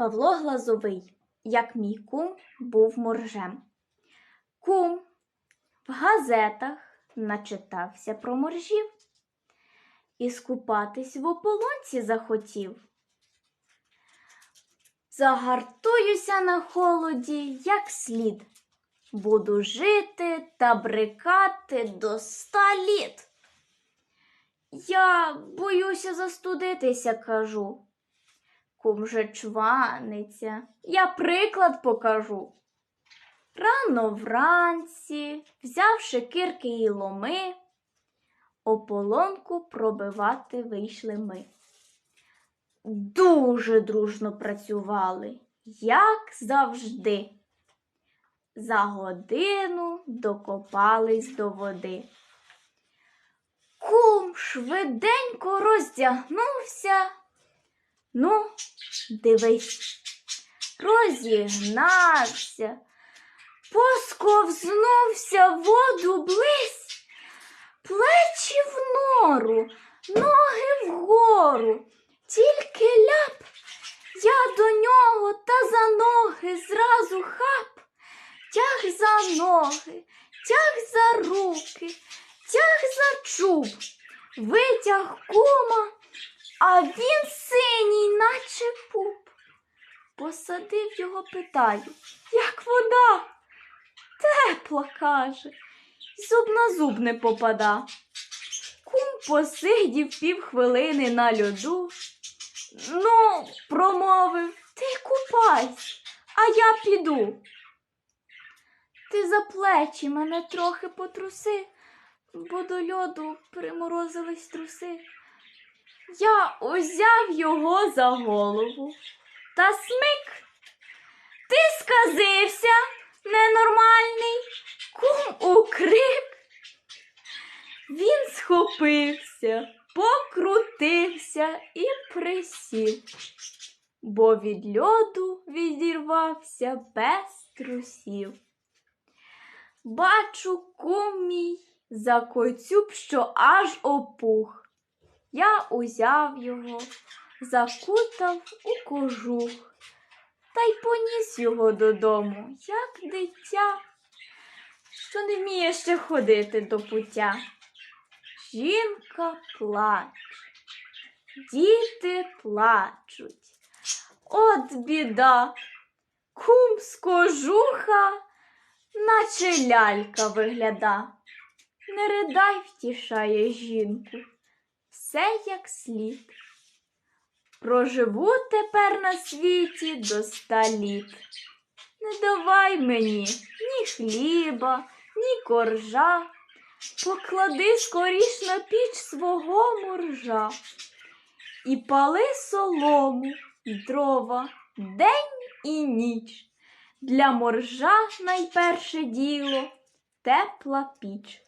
Павло Глазовий, як мій кум був моржем. Кум в газетах начитався про моржів і скупатись в ополонці захотів. Загартуюся на холоді, як слід. Буду жити та брикати до ста літ. Я боюся застудитися, кажу. Кум же чваниться, я приклад покажу. Рано вранці, взявши кирки і ломи, ополонку пробивати вийшли ми. Дуже дружно працювали, як завжди. За годину докопались до води. Кум швиденько роздягнувся. Ну, дивись, розігнався, посковзнувся в воду близь, плечі в нору, ноги вгору, тільки ляп, я до нього та за ноги зразу хап, тяг за ноги, тяг за руки, тяг за чуб, витяг кума, а він пуп. Посадив його, питаю, як вода? Тепла, каже, зуб на зуб не попада. Кум посидів півхвилини на льоду. Ну, промовив, ти купайся, а я піду. Ти за плечі мене трохи потруси, бо до льоду приморозились труси. Я узяв його за голову та смик. Ти сказився, ненормальний, кум укрик. Він схопився, покрутився і присів, бо від льоду відірвався без трусів. Бачу кум мій закоцюб, що аж опух. Я узяв його, закутав у кожух та й поніс його додому, як дитя, що не вміє ще ходити до пуття. Жінка плаче, діти плачуть. От біда, кум з кожуха, наче лялька вигляда. Не ридай, втішає жінку, все як слід. Проживу тепер на світі до ста літ. Не давай мені ні хліба, ні коржа, поклади скоріш на піч свого моржа і пали солому й дрова день і ніч. Для моржа найперше діло тепла піч.